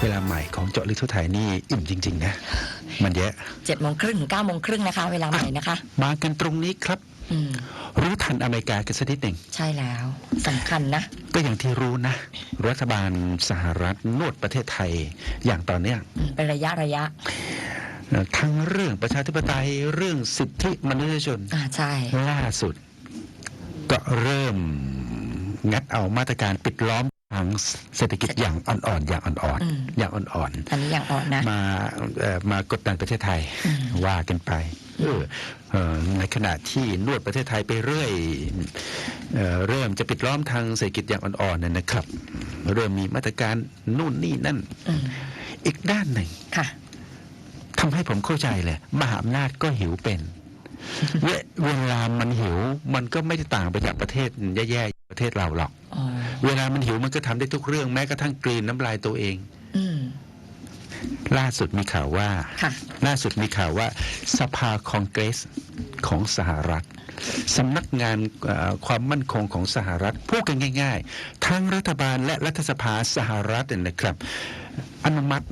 เวลาใหม่ของเจาะลึกทั่วไทยนี่อิ่มจริง ๆ นะ มันเยอะเจ็ดโมงครึ่งถึงเก้าโมงครึ่งนะคะ เวลาใหม่นะคะ มากันตรงนี้ครับอืมรู้ทันอเมริกากันสักนิดหนึ่งใช่แล้วสำคัญนะ ก็อย่างที่รู้นะ รัฐบาลสหรัฐนวดประเทศไทยอย่างต่อเนื่องอืมเป็นระยะระยะเอ่อทั้งเรื่องประชาธิปไตยเรื่องสิทธิมนุษยชนอ่าใช่ล่าสุด ก็เริ่มงัดเอามาตรการปิดล้อม ทางเศรษฐกิจอย่างอ่อนๆอย่างอ่อนอืมๆอย่างอ่อนอันนี้อย่างอ่อนนะๆมาเอ่อมากดดันประเทศไทยอืมว่ากันไปเออเอ่อในขณะที่นวดประเทศไทยไปเรื่อยเอ่อเริ่มจะปิดล้อมทางเศรษฐกิจอย่างอ่อนๆนั่นนะครับ เริ่มมีมาตรการนู่นนี่นั่นอืมอีกด้านหนึ่งค่ะทำให้ผมเข้าใจเลยมหาอำนาจก็หิวเป็นเวเวลามันหิวมันก็ไม่ได้ต่างไปจากประเทศแย่ๆ ประเทศเราหรอกอ๋อเวลามันหิวมันก็ทำได้ทุกเรื่องแม้กระทั่งกลืนน้ำลายตัวเองอืมล่าสุดมีข่าวว่าค่ะล่าสุดมีข่าวว่า สภาคองเกรสของสหรัฐสำนักงานเอ่อความมั่นคงของสหรัฐพูดกันง่าย ๆ ทั้งรัฐบาลและรัฐสภาสหรัฐเนี่ยนะครับ อนุมัติ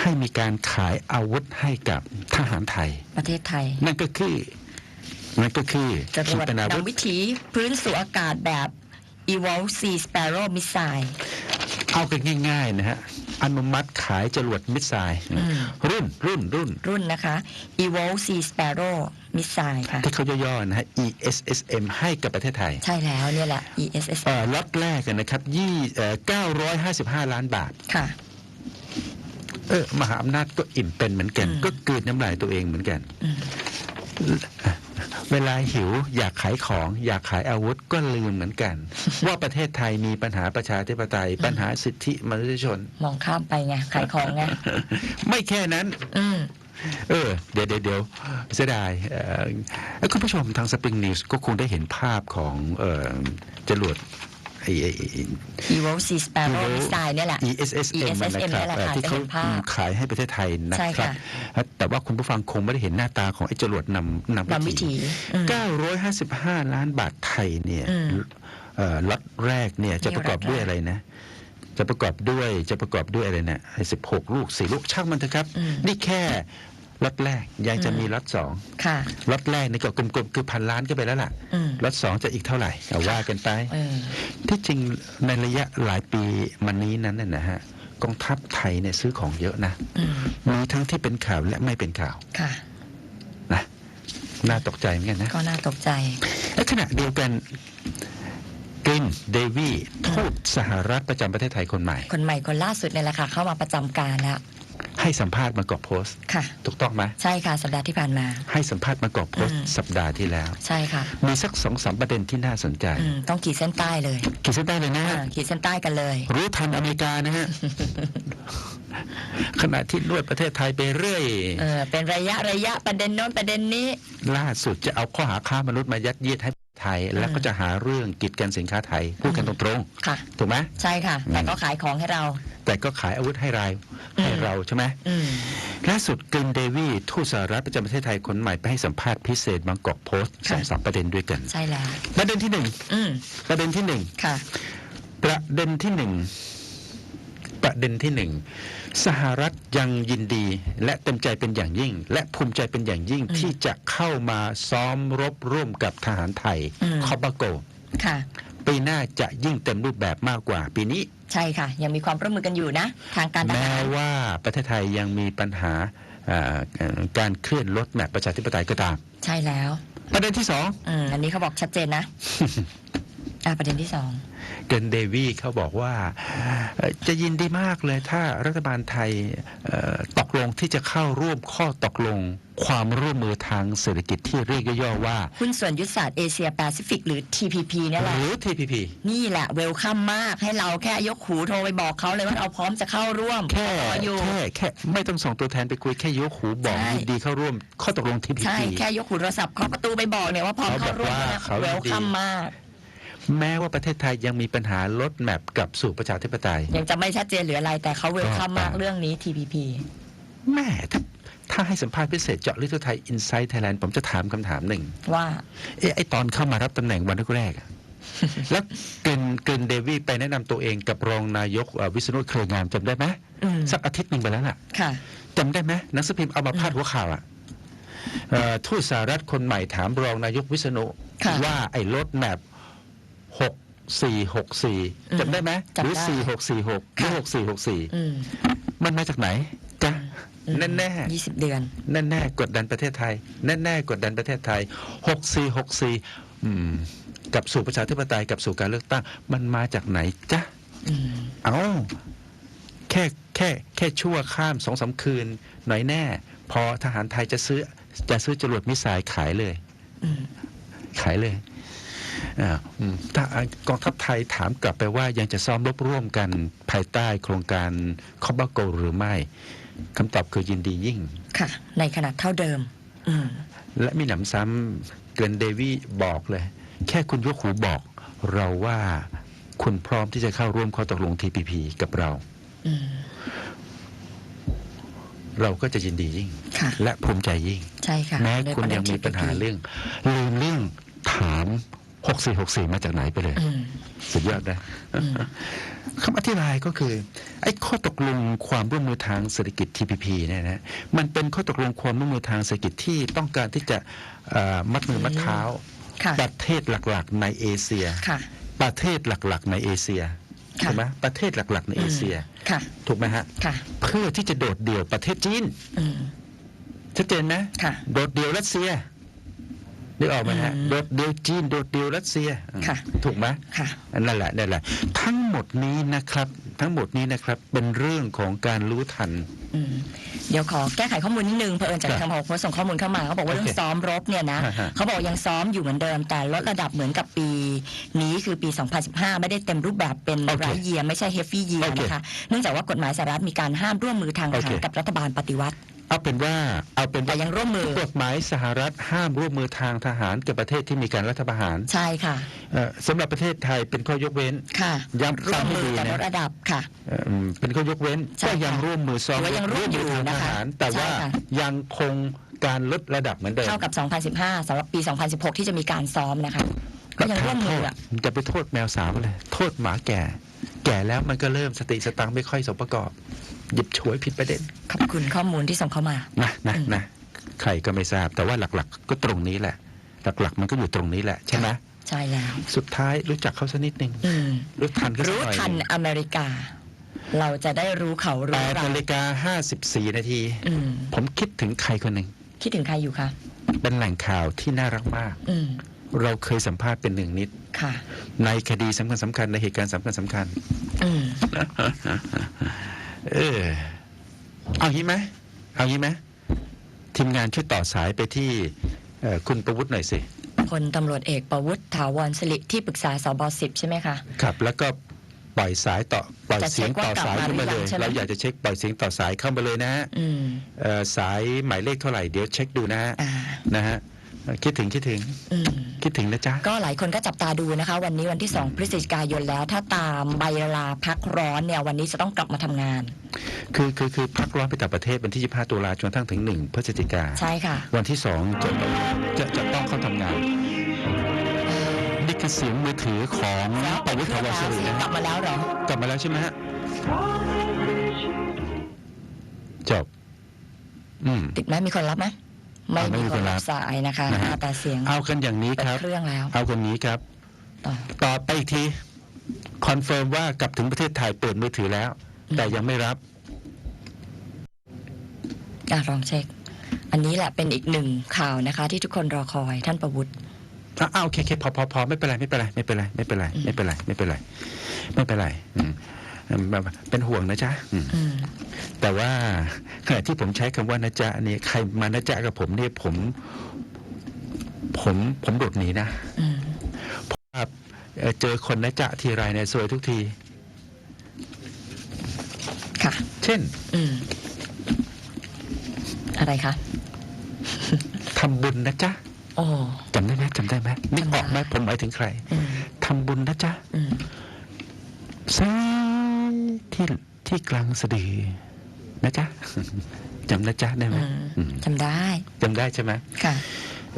ให้มีการขายอาวุธให้กับทหารไทย ประเทศไทย นั่นก็คือนั่นก็คือจะตรขีวจปนาวุธนำวิถีพื้นสู่อากาศแบบ e v o l C Sparrow Missile เอากันง่าย ๆ นะฮะ อนุมัติขายจรวดมิสไซล์อืมรุ่นรุ่นรุ่น รุ่นนะคะ e v o l C Sparrow Missile ค่ะ ที่เขาย่อๆนะฮะ ESSM ให้กับประเทศไทย ใช่แล้วเนี่ยแหละ ESS เอ่อล็อตแรกนะครับยี่เอ่อ955 ล้านบาทค่ะเออมหาอำนาจก็อิ่มเป็นเหมือนกันอืมก็กลืนน้ำลายตัวเองเหมือนกันอืม เวลาหิวอยากขายของ อยากขายอาวุธก็ลืมเหมือนกัน ว่าประเทศไทยมีปัญหาประชาธิปไตย ปัญหาสิทธิมนุษยชน มองข้ามไปไงขายของไงไม่แค่นั้น อืมเออเดี๋ยวเดี๋ยวเดี๋ยวเสียดายเอ่อเอ้ยคุณผู้ชมทางสปริงนิวส์ก็คงได้เห็นภาพของเอ่อจรวด ไอ้ไอ้ไอ้ e v o l C Sparrow Evo Missile เนี่ยแหละ ESSM ESSM นะคเนี่ยแหรับละเอ่อค่ะที่เขาจะเห็นภาพขายให้ประเทศไทยนะใช่ครัค่ะบแต่ว่าคุณผู้ฟังคงไม่ได้เห็นหน้าตาของไอ้จรวดนำนำนำวิถีอืม955 ล้านบาทไทยเนี่ยอืมเอ่อล็อตแรกเนี่ยจะประกอบด้วยนี่ล็อตแรกอะไรนะจะประกอบด้วยจะประกอบด้วยอะไรนะสิบหกลูกสี่ลูกช่างมันเถอะครับอืมนี่แค่ ล็อตแรกยังจะอืมมีล็อตสองค่ะล็อตแรกนี่ก็กลมๆคือพันล้านก็ไปแล้วล่ะอืมล็อตสองจะอีกเท่าไหร่เอาว่ากันไปเออที่จริงในระยะหลายปีมานี้นั้นน่ะนะฮะกองทัพไทยเนี่ยซื้อของเยอะนะอืมมีทั้งที่เป็นข่าวและไม่เป็นข่าวค่ะนะน่าตกใจเหมือนกันนะ ก็น่าตกใจและขณะเดียวกันกรินเดวีทูตสหรัฐประจำประเทศไทยคนใหม่ คนใหม่คนล่าสุดเนี่ยแหละค่ะ เข้ามาประจำการแล้ว ให้สัมภาษณ์มากอบโพสต์ค่ะ ถูกต้องไหมใช่ค่ะ สัปดาห์ที่ผ่านมา ให้สัมภาษณ์มากอบโพสต์อืม สัปดาห์ที่แล้ว ใช่ค่ะมีสักสองสามประเด็นที่น่าสนใจ อืมต้องขีดเส้นใต้เลยขีดเส้นใต้เลยนะอ่าฮะขีดเส้นใต้กันเลย รู้ทันอเมริกานะฮะ ขณะที่นวดประเทศไทยไปเรื่อย เออเป็นระยะระยะประเด็นโน้นประเด็นนี้ ล่าสุดจะเอาข้อหาค้ามนุษย์มายัดเยียดให้ไทย แล้วก็จะหาเรื่องกีดกันสินค้าไทย พูดกันตรงค่ะ ๆ ถูกไหม ใช่ค่ะ แต่อืมก็ขายของให้เรา แต่ก็ขายอาวุธให้เราให้อืมเราใช่ไหมอืมล่าสุดกรินเดวีทูตสหรัฐประจำประเทศไทยคนใหม่ไปให้สัมภาษณ์พิเศษบางกอกโพสต์สค่ะองสามประเด็นด้วยกันใช่แล้วประเด็นที่หนึ่งอืมประเด็นที่หนึ่งค่ะประเด็นที่หนึ่งประเด็นที่หนึ่งสหรัฐยังยินดี และเต็มใจเป็นอย่างยิ่ง และภูมิใจเป็นอย่างยิ่งอืมที่จะเข้ามาซ้อมรบร่วมกับทหารไทยอืมคอบาโกค่ะปีหน้าจะยิ่งเต็มรูปแบบมากกว่าปีนี้ ใช่ค่ะ ยังมีความร่วมมือกันอยู่นะ ทางการทแม้หาร ว่าประเทศไทยยังมีปัญหาอ่าเอ่อการเคลื่อนลดแมพประชาธิปไตยก็ตาม ใช่แล้ว ประเด็นที่สอง อืมอันนี้เขาบอกชัดเจนนะ อ่าประเด็นที่สอง เกนเดวีเขาบอกว่าเอ่อจะยินดีมากเลยถ้ารัฐบาลไทยเอ่อตกลงที่จะเข้าร่วมข้อตกลงความร่วมมือทางเศรษฐกิจที่เรียกย่อๆว่า หุ้นส่วนยุทธศาสตร์เอเชียแปซิฟิกหรือ TPP เนี่ยหแหละ รือ TPP นี่แหละเวลคัมมากให้เราแค่ยกหูโทรไปบอกเขาเลยว่าเราพร้อมจะเข้าร่วมแค่รออยู่ แค่แค่ไม่ต้องส่งตัวแทนไปคุยแค่ยกหูบอกใช่ ยินดีเข้าร่วมข้อตกลง TPP ใช่ แค่ยกหูโทรศัพท์เคาะประตูไปบอกเนี่ยว่าพร้อมเขาเข้าร่วมบอกว่านะเขาเวยิลนดี คัมมาก แม้ว่าประเทศไทยยังมีปัญหาลดแมพกลับสู่ประชาธิปไตย ยังจะไม่ชัดเจนหรืออะไร แต่เขาเวลคัมมากก็ตามเรื่องนี้ TPP แม่ถ้าถ้าให้สัมภาษณ์พิเศษเจาะลึกทั่วไทยอินไซต์ไทยแลนด์ผมจะถามคำถามหนึ่ง ว่า เอ๊ะไอตอนเข้ามารับตำแหน่งวันแรกๆอะแล้วเกรนเกรนเดวี่ไปแนะนำตัวเองกับรองนายกเอ่อวิษณุเครืองามจำได้ไหมอืมสักอาทิตย์หนึ่งไปแล้วล่ะค่ะ จำได้ไหมหนังสือพิมพ์เอามาพาดหัวข่าวอะเอ่อทูตสหรัฐคนใหม่ถามรองนายกวิษณุค่ะ ว่าไอ้รถแมพ หกสี่หกสี่อืมจำได้ไหมหรือจำได้สี่หกสี่หกหรือค่ะหกสี่หกสี่อืมมันมาจากไหนจ้ะอืมแน่แน่ยี่สิบเดือน แน่แน่ๆกดดันประเทศไทย แน่แน่ๆกดดันประเทศไทยหกสี่หกสี่กลับสู่ประชาธิปไตยกลับสู่การเลือกตั้ง มันมาจากไหนจ๊ะอืมเอาแค่แค่แค่ชั่วข้ามสองสามคืน หน่อยแน่ พอทหารไทยจะซื้อจะซื้อจรวดมิสไซล์ขายเลยอืมขายเลยอ่าอืม ถ้ากองทัพไทยถามกลับไปว่ายังจะซ้อมรบร่วมกันภายใต้โครงการคอบบาโกหรือไม่คำตอบคือยินดียิ่ง ค่ะ ในขนาดเท่าเดิมอืมและมีหนำซ้ำเกรนเดวี่บอกเลย แค่คุณยกหูบอกเราว่าคุณพร้อมที่จะเข้าร่วมข้อตกลง TPP กับเราอืมเราก็จะยินดียิ่งค่ะและภูมิใจยิ่ง ใช่ค่ะ แม้ในคุณประเด็ยังมีที่ปัญหาเรื่องลืมเรื่องถาม 6464มาจากไหนไปเลยอืมสุดยอดนะอืมคำอธิบายก็คือ ไอ้ข้อตกลงความร่วมมือทางเศรษฐกิจ TPP เนี่ยนะมันเป็นข้อตกลงความร่วมมือทางเศรษฐกิจที่ต้องการที่จะเอ่อมัดมือมัดเท้าค่ะประเทศหลักๆ ในเอเชียค่ะประเทศหลักๆ ในเอเชียค่ะถูกไหมประเทศหลักๆ ในเอเชียค่ะถูกไหมฮะค่ะเพื่อที่จะโดดเดี่ยวประเทศจีนอืมชัดเจนนะค่ะโดดเดี่ยวรัสเซีย นึกออกไหมฮะอืมโดดเดี่ยวจีนโดดเดี่ยวรัสเซียค่ะถูกไหมค่ะนั่นแหละนั่นแหละทั้งหมดนี้นะครับ ทั้งหมดนี้นะครับเป็นเรื่องของการรู้ทันอืมเดี๋ยวขอแก้ไขข้อมูลนิดนึงเพอเอิญจากครับทางพอโพสต์ส่งข้อมูลเข้ามาเขาบอกว่าโอเคเรื่องซ้อมรบเนี่ยนะฮะฮะเขาบอกยังซ้อมอยู่เหมือนเดิม แต่ลดระดับเหมือนกับปี นี้คือปี 2015 ไม่ได้เต็มรูปแบบเป็นโอเคไรเยียไม่ใช่เฮฟฟี่เยียโอเคนะคะเนื่องจากว่ากฎหมายสหรัฐมีการห้ามร่วมมือทางทหารโอเคกับรัฐบาลปฏิวัติ เอาเป็นว่าเอาเป็นแต่ว่ายังร่วมมือกฎหมายสหรัฐห้ามร่วมมือทางทหารกับประเทศที่มีการรัฐประหารใช่ค่ะเอ่อสำหรับประเทศไทยเป็นข้อยกเว้นค่ะย้ำร่วมซ้ำให้มือดีแต่ลนะดระดับค่ะเอ่อเป็นข้อยกเว้นใช่ก็ยังค่ะร่วมมือซ้อมถือว่ายังร่วมอยู่มืทางทนะคะหาร แต่ว่าใช่ค่ะยังคงการลดระดับเหมือนเดิมเท่ากับ 2015สำหรับปี 2016 ที่จะมีการซ้อมนะคะก็ยังร่วมมืออะจะไปโทษแมวสาวเลย โทษหมาแก่ แก่แล้วมันก็เริ่มสติสตังค์ไม่ค่อยสมประกอบ หยิบฉวยผิดประเด็น ขอบคุณข้อมูลที่ส่งเข้ามา นะนะอืมนะใครก็ไม่ทราบ แต่ว่าหลักๆ ก็ตรงนี้แหละ หลักๆ มันก็อยู่ตรงนี้แหละใช่ไหมใช่แล้ว สุดท้ายรู้จักเขาสักนิดนึงอืมรู้ทันเขาสักรู้หน่อยทันอเมริกา เราจะได้รู้เขาแปรู้ดเรานาฬิกาห้าสิบสี่นาที อืม ผมคิดถึงใครคนหนึ่ง คิดถึงใครอยู่คะเป็นแหล่งข่าวที่น่ารักมาก อืมเราเคยสัมภาษณ์เป็นหนึ่งนิด ค่ะ ในคดีสำคัญสำคัญในเหตุการณ์สำคัญสำคัญ อืม เออ เอางี้ไหมเอางี้ไหมทีมงานช่วยต่อสายไปที่เอ่อคุณประวุฒิหน่อยสิพลตำรวจเอกประวุฒิถาวรสิริที่ปรึกษาสบสิบใช่ไหมคะครับแล้วก็ปล่อยสายต่อปล่อยจะเช็เสียคงต่อสายว่ากลับมาเข้ามาเลยหรือยังใช่ไหมเราอยากจะเช็คปล่อยเสียงต่อสายเข้ามาเลยนะฮะอืมเอ่อสายหมายเลขเท่าไหร่เดี๋ยวเช็คดูนะฮะอ่านะฮะเอ่อ คิดถึงคิดถึงอืมคิดถึงนะจ๊ะ ก็หลายคนก็จับตาดูนะคะ วันนี้วันที่ 2 พฤศจิกายนแล้ว ถ้าตามใบลาพักร้อนเนี่ยวันนี้จะต้องกลับมาทำงาน คือคือคือพักร้อนไปต่างประเทศวันที่ 25 ตุลาจนกระทั่งถึง 1 พฤศจิกาใช่ค่ะ วันที่ 2 จะจะจะต้องเข้าทำงานนี่คือเสียงมือถือของแล้วประวุฒิเครื่ภาองวแล้วสรีสินะกลับมาแล้วเหรอกลับมาแล้วใช่ไหมฮะจบอืมติดไหมมีคนรับไหม ไม่อ่าไม่มีมีคคนนรัรับบสายนะคะนะฮะ แต่เสียงเอากันอย่างนี้เปิคดรับ เครื่องแล้วเอากันนี้ครับ ต่อ ต่อไปอีกที คอนเฟิร์มว่ากลับถึงประเทศไทยเปิดมือถือแล้ว อืม แต่ยังไม่รับ อะลองเช็ค อันนี้แหละเป็นอีกหนึ่งข่าวนะคะ ที่ทุกคนรอคอยท่านประวุฒิอะอะโอเคโอเคพอพอพอไม่เป็นไรไม่เป็นไรไม่เป็นไรไม่เป็นไรไม่เป็นไรไม่เป็นไรไม่เป็นไรอืมอืมแบบ เป็นห่วงนะจ๊ะอืมอืมแต่ว่าขณะที่ผมใช้คำว่านะจ๊ะเนี่ยใครมานะจ๊ะกับผมเนี่ยผม ผมผมโดดหนีนะอืมครับเอ่อเจอคนนะจ๊ะทีไรเนี่ยสวยทุกที ค่ะ เช่นอืมอะไรคะทำบุญนะจ๊ะโอ้จำได้ไหมจำได้ไหมนึกออกไหมจำได้ผมหมายถึงใครอืมทำบุญนะจ๊ะอืมสาย ที่ที่กลางสะดือนะจ๊ะจำนะจ๊ะได้ไหมอืมอืมจำได้จำได้ใช่ไหมค่ะ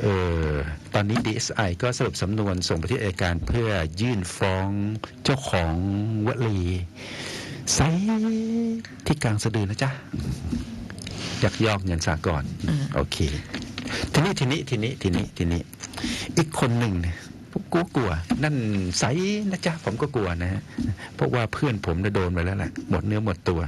เออตอนนี้ DSI ก็สรุปสำนวนส่งไปที่อัยการเพื่อยื่นฟ้องเจ้าของวลีไซที่กลางสะดือนะจ๊ะยักยอกเงินสากลอืมโอเค ทีนี้ทีนี้ทีนี้ทีนี้ทีนี้ อีกคนหนึ่งเนี่ย กูกลัว นั่นไซนะจ๊ะผมก็กลัวนะฮะเพราะว่าเพื่อนผมน่ะโดนไปแล้วแหละหมดเนื้อหมดตัว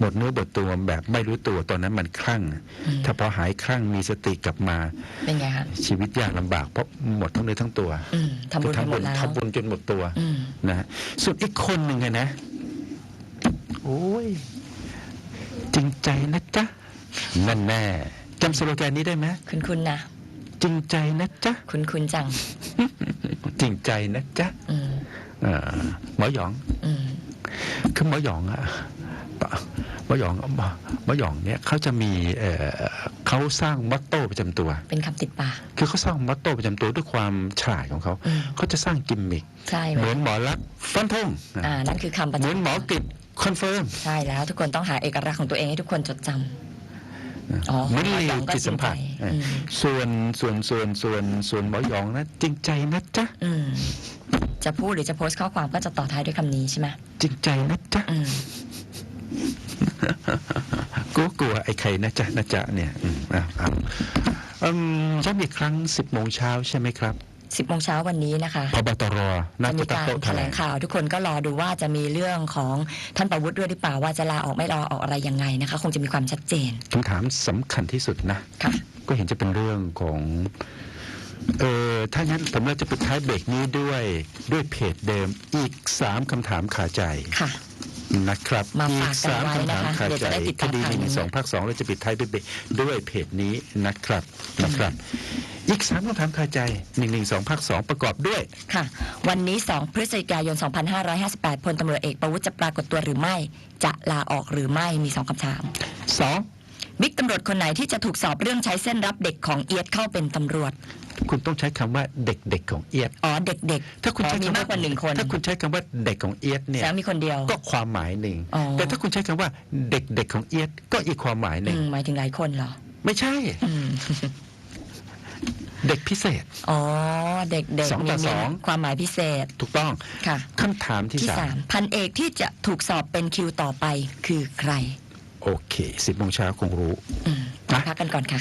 หมดเนื้อหมดตัวแบบไม่รู้ตัวตอนนั้นมันคลั่งอืมถ้าพอหายคลั่งมีสติกลับมาเป็นไงคะชีวิตยากลำบากเพราะหมดทั้งเนื้อทั้งตัวอืมทำบุญไปหมดแล้วทำบุญจนหมดตัวอืมนะฮะส่วนอีกคนหนึ่งอะนะ โอ้ยจริงใจนะจ๊ะนั่นแน่จำสโลแกนนี้ได้ไหมคุณคุณนะ จริงใจนะจ๊ะ คุณคุณจัง จริงใจนะจ๊ะอืมเอ่อหมอหยองอืมคือหมอหยองอะหมอหยองหมอหมอหยองเนี่ยเขาจะมีเอ่อเขาสร้างมอตโต้ประจำตัว เป็นคำติดปากคือเขาสร้างมอตโต้ประจำตัวด้วยความฉลาดของเขาอืมเขาจะสร้างกิมมิคใช่ไหมเหมือนหมอลักษณ์ฟันธงอ่านั่นคือคำประเหมือนจำหมอกฤษคอนเฟิร์มใช่แล้วทุกคนต้องหาเอกลักษณ์ของตัวเองให้ทุกคนจดจำ อ๋อเหมือนหมอลีหยองก็จิตสัมผัสจริงใจเอออมส่วนส่วนส่วนส่วนส่วนหมอหยองนะ จริงใจนะจ๊ะอืมจะพูดหรือจะโพสต์ข้อความก็จะต่อท้ายด้วยคำนี้ใช่ไหมจริงใจนะจ๊ะอืมกลัวกลัวไอ้ใครนะจ๊ะนะจ๊ะเนี่ยอืมอะอะอืมย้ำอีกครั้งสิบโมงเช้าใช่ไหมครับ สิบโมงเช้าวันนี้นะคะพบตรน่าจะจะมีตั้งการโต๊ะแถแถลลงงข่าว ทุกคนก็รอดูว่าจะมีเรื่องของท่านประวุฒิด้วยหรือเปล่าว่าจะลาออกไม่ลาออกอะไรยังไงนะคะ คงจะมีความชัดเจนคำถามสำคัญที่สุดนะค่ะก็เห็นจะเป็นเรื่องของเออถ้างั้นผมเราจะปิดท้ายเบรกนี้ด้วยด้วยเพจเดิมอีกสามคำถามขาใจค่ะ นะครับมาอีฝากกกันสามไว้คำถามนะคะขาเดี๋ยวใจจะได้ติดคตามดีหข่าวนึ่งนี้สองภาคสองเราจะปิดท้ายด้วยเบรกด้วยเพจนี้นะครับนะครับ อีกสามคำถามคาใจหนึ่งหนึ่งสองภาคสองประกอบด้วยค่ะ วันนี้2พฤศจิกายน 2558พลตำรวจเอกประวุฒิจะปรากฏตัวหรือไม่ จะลาออกหรือไม่มี2คำถามสอง บิ๊กตำรวจคนไหนที่จะถูกสอบเรื่องใช้เส้นรับเด็กของเอียดเข้าเป็นตำรวจ คุณต้องใช้คำว่าเด็กๆของเอียด อ๋อเด็กถ้าคุณอ๋อใช้มีคำมากกว่าหนึ่งคนถ้าคุณใช้คำว่าเด็กของเอียดเนี่ย แสดงมีคนเดียว ก็ความหมายหนึ่ง อ๋อ แต่ถ้าคุณใช้คำว่าเด็กๆของเอียดก็อีกความหมายหอืนึ่งมหมายถึงหลายคนเหรอไม่ใช่ อืมเด็กพิเศษ อ๋อเด็กๆสองต่อมีสอง ความหมายพิเศษถูกต้องค่ะ คำถามที่ที่สาสามมพันเอกที่จะถูกสอบเป็นคิวต่อไปคือใคร โอเคสิบโมงเช้าคงรู้อืมนะพักกันก่อนค่ะ